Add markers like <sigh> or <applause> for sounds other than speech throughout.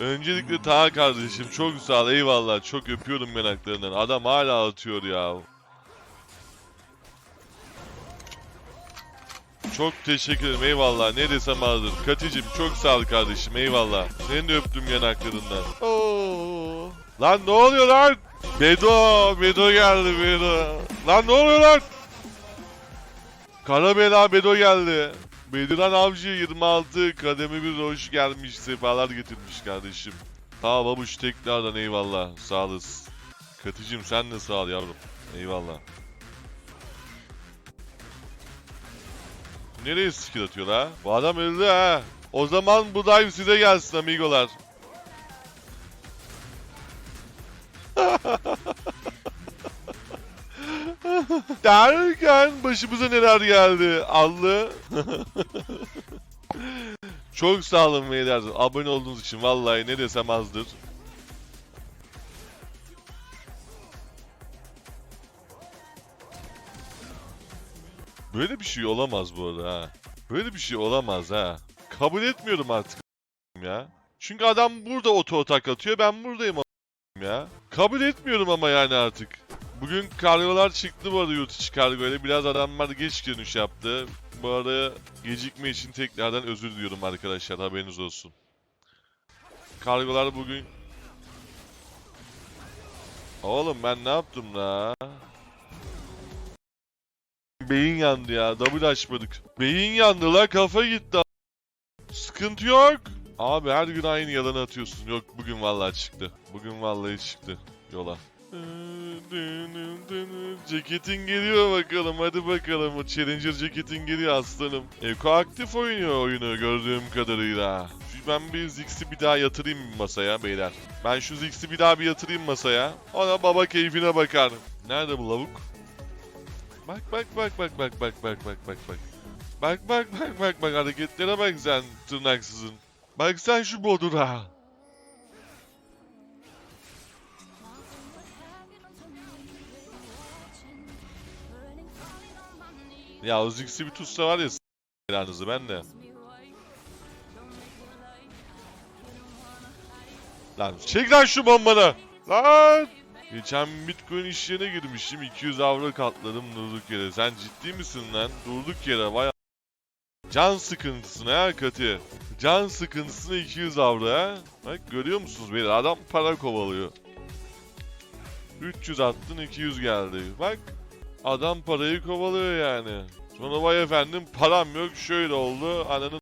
Öncelikle Taha kardeşim çok sağ ol eyvallah çok öpüyorum yanaklarından. Adam hala atıyor ya. Çok teşekkür ederim eyvallah ne desem azdır. Katicim çok sağ ol kardeşim eyvallah. Seni de öptüm yanaklarından. Oo. Lan ne oluyor lan? Bedo, Bedo geldi Bedo. Lan ne oluyor lan? Kara bela Bedo geldi. Bediran Avcı 26 kademi bir hoş gelmiş sefalar getirmiş kardeşim. Ta babuş tekrardan eyvallah sağ olasın. Katıcım sen de sağ ol yavrum. Eyvallah. Nereye skill atıyor la? Bu adam öldü ha. O zaman bu dive size gelsin amigolar. Derken başımıza neler geldi. Allı. <laughs> Çok sağ olun beyler. Abone olduğunuz için vallahi ne desem azdır. Böyle bir şey olamaz bu arada ha. Böyle bir şey olamaz ha. Kabul etmiyorum artık ya. Çünkü adam burada oto atak atıyor ben buradayım ya. Kabul etmiyorum ama yani artık. Bugün kargolar çıktı bu arada yurt içi kargo ile. Biraz adamlar geç dönüş yaptı. Bu arada gecikme için tekrardan özür diliyorum arkadaşlar haberiniz olsun. Kargolar bugün... Oğlum ben ne yaptım la? Beyin yandı ya. W açmadık. Beyin yandı la kafa gitti. Sıkıntı yok. Abi her gün aynı yalanı atıyorsun. Yok bugün vallahi çıktı. Bugün vallahi çıktı yola. Ceketin geliyor bakalım hadi bakalım. O Challenger ceketin geliyor aslanım. Eko aktif oynuyor oyunu gördüğüm kadarıyla. Ben bir Ziggs'i bir daha yatırayım masaya beyler. Ben şu Ziggs'i bir daha bir yatırayım masaya. Ona baba keyfine bakar. Nerede bu lavuk? Bak bak bak bak bak bak bak bak bak bak. Bak bak bak bak bak hareketlere bak sen tırnaksızın. Bak sen şu bodura. Ya o Ziggs'i bir tutsa var ya s- belanızı ben de. Lan çek lan şu bombanı. Lan. Geçen Bitcoin iş yerine girmişim 200 avro katladım durduk yere. Sen ciddi misin lan? Durduk yere vay Can sıkıntısına ha Katı. Can sıkıntısına 200 avro ha. Bak görüyor musunuz beni? Adam para kovalıyor. 300 attın 200 geldi. Bak adam parayı kovalıyor yani. Sonra vay efendim param yok şöyle oldu ananın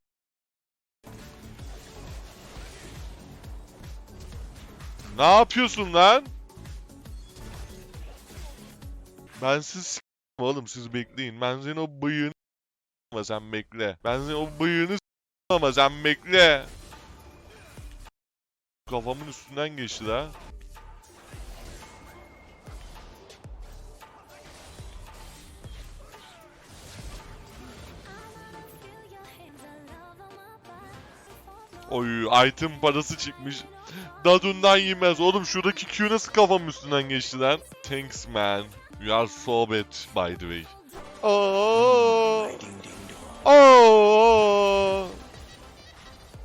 Ne yapıyorsun lan? Ben siz s- oğlum siz bekleyin. Ben senin o bıyığını ama sen bekle. Ben senin o bıyığını s- ama sen bekle. Kafamın üstünden geçti la. Oy item parası çıkmış. Dadundan yemez. Oğlum şuradaki Q nasıl kafamın üstünden geçti lan? Thanks man. You are so bad by the way. Oo. Oo.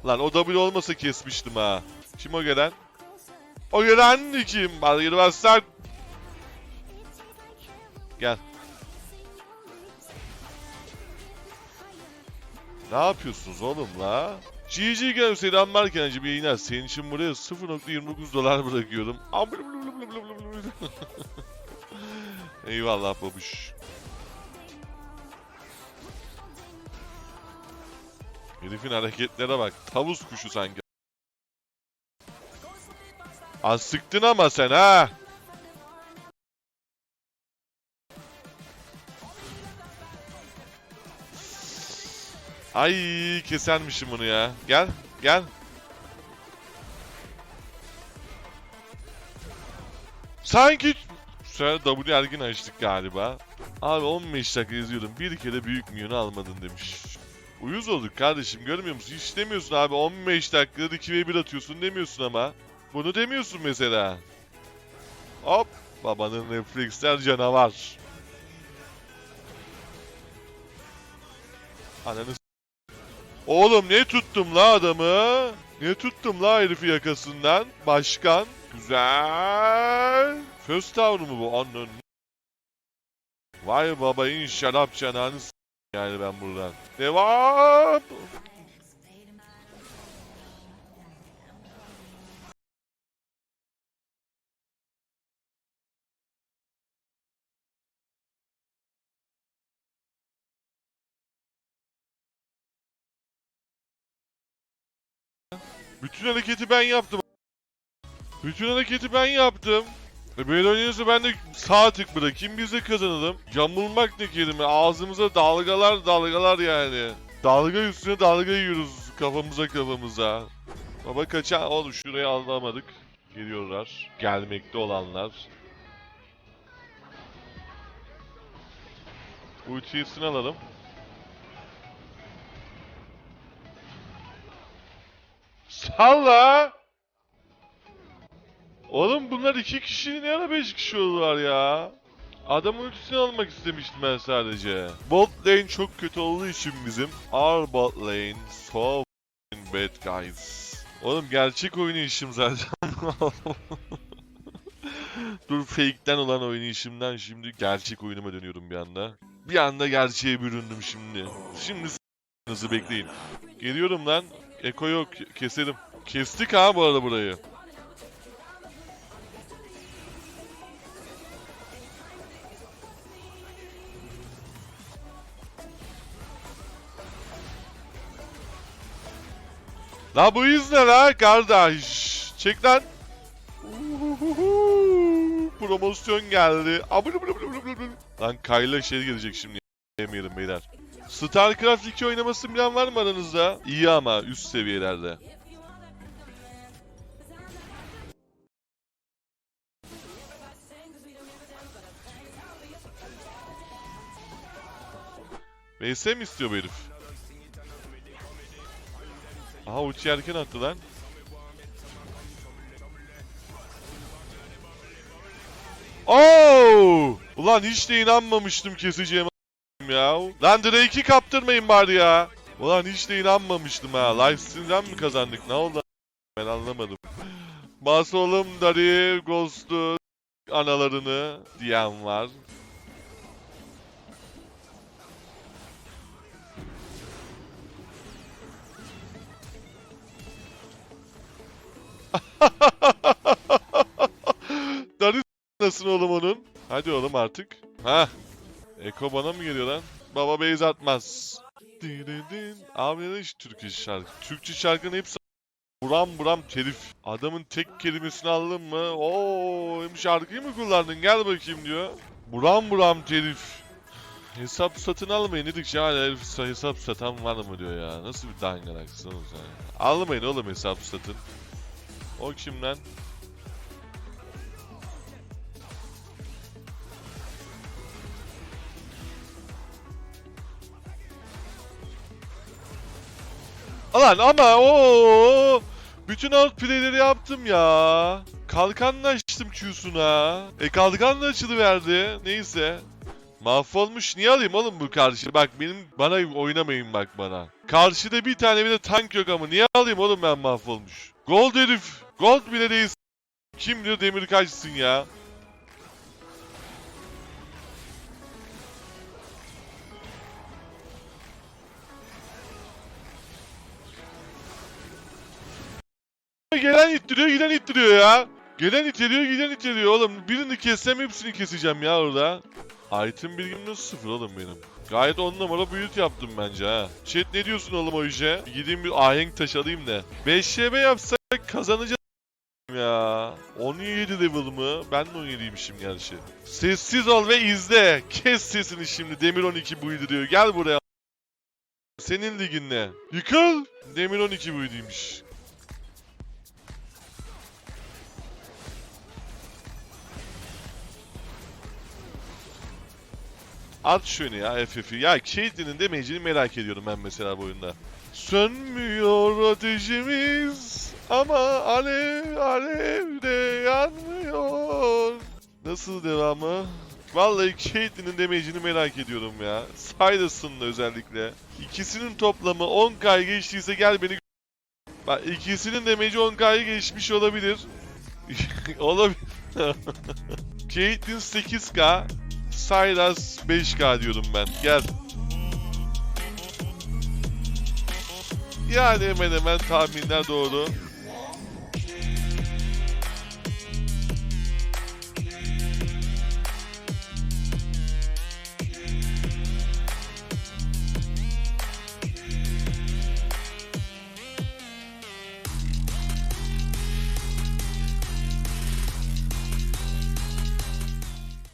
Lan o W olmasa kesmiştim ha. Kim o gelen? O gelen kim? Bana girmezsen. Gel. Ne yapıyorsunuz oğlum la? GG Game selamlar Kenancı bir yayınlar. Senin için buraya 0.29 dolar bırakıyorum. <laughs> Eyvallah babuş. Herifin hareketlere bak. Tavus kuşu sanki. Az sıktın ama sen ha. Ay kesermişim bunu ya. Gel, gel. Sanki sefer W ergin açtık galiba. Abi 15 dakika izliyordum. Bir kere büyük milyonu almadın demiş. Uyuz olduk kardeşim görmüyor musun? Hiç demiyorsun abi 15 dakikada 2v1 atıyorsun demiyorsun ama. Bunu demiyorsun mesela. Hop. Babanın refleksler canavar. Ananı Oğlum ne tuttum la adamı? Ne tuttum la herifi yakasından? Başkan. Güzel. First town mu bu? Anın. Vay baba in şarap çanağını s- yani ben buradan. Devam. Bütün hareketi ben yaptım. Bütün hareketi ben yaptım. E böyle oynuyorsa ben de sağ tık bırakayım biz de kazanalım. Yamulmak ne kelime ağzımıza dalgalar dalgalar yani. Dalga üstüne dalga yiyoruz kafamıza kafamıza. Baba kaçan oğlum şurayı alamadık. Geliyorlar. Gelmekte olanlar. Ultisini alalım. Salla! Oğlum bunlar iki kişi ne ara beş kişi oldular ya? Adamın ultisini almak istemiştim ben sadece. Bot lane çok kötü olduğu için bizim. Our bot lane so bad guys. Oğlum gerçek oynayışım zaten. <laughs> Dur fake'ten olan oynayışımdan şimdi gerçek oyunuma dönüyorum bir anda. Bir anda gerçeğe büründüm şimdi. Şimdi s***nızı bekleyin. Geliyorum lan. Eko yok keselim. Kestik ha bu arada burayı. La bu iz ne la kardeş? Çek lan. Promosyon geldi. Abone abone abone abone abone. Lan Kayla şey gelecek şimdi. Yemeyelim beyler. StarCraft 2 oynaması bilen var mı aranızda? İyi ama üst seviyelerde. VS mi istiyor bu herif? Aha ulti erken attı lan. Oo! Ulan hiç de inanmamıştım keseceğime ya. Lan Drake'i kaptırmayın bari ya. Ulan hiç de inanmamıştım ha. Livestream'den mi kazandık? Ne oldu? Ben anlamadım. Bas Dari, Ghost'u, analarını diyen var. <laughs> Dari nasıl oğlum onun? Hadi oğlum artık. Ha. Eko bana mı geliyor lan? Baba beyz atmaz. Abi neden hiç Türkçe şarkı? Türkçe şarkının hepsi buram buram telif. Adamın tek kelimesini aldın mı? Oo, hem şarkıyı mı kullandın? Gel bakayım diyor. Buram buram telif. Hesap satın almayın dedik ya hala herif hesap satan var mı diyor ya. Nasıl bir dangalaksınız ya. Almayın oğlum hesap satın. O kim lan? Alan ama o bütün alt playleri yaptım ya. Kalkanla açtım Q'suna. E kalkan da açılıverdi. Neyse. Mahvolmuş. Niye alayım oğlum bu karşı? Bak benim bana oynamayın bak bana. Karşıda bir tane bile tank yok ama niye alayım oğlum ben mahvolmuş? Gold herif. Gold bile değil. Kim diyor demir kaçsın ya? Gelen ittiriyor, giden ittiriyor ya. Gelen itiriyor, giden itiriyor oğlum. Birini kessem hepsini keseceğim ya orada. Item bilgim nasıl sıfır oğlum benim. Gayet on numara build yaptım bence ha. Chat ne diyorsun oğlum o işe? Gideyim bir ahenk taş alayım da. 5 YB yapsak kazanacağız ya. 17 level mı? Ben de 17'ymişim gerçi. Sessiz ol ve izle. Kes sesini şimdi. Demir 12 buydu diyor. Gel buraya. Senin ligin ne? Yıkıl. Demir 12 buyduymuş. At şunu ya FF'i. Ya Caitlyn'in demeyeceğini merak ediyorum ben mesela bu oyunda. Sönmüyor ateşimiz ama alev alev de yanmıyor. Nasıl devamı? Vallahi Caitlyn'in demeyeceğini merak ediyorum ya. Silas'ın da özellikle. İkisinin toplamı 10k geçtiyse gel beni Bak ikisinin damage'i 10k'yı geçmiş olabilir. <laughs> olabilir. <laughs> Caitlyn 8k, Sylas 5k diyorum ben. Gel. Yani hemen hemen tahminler doğru.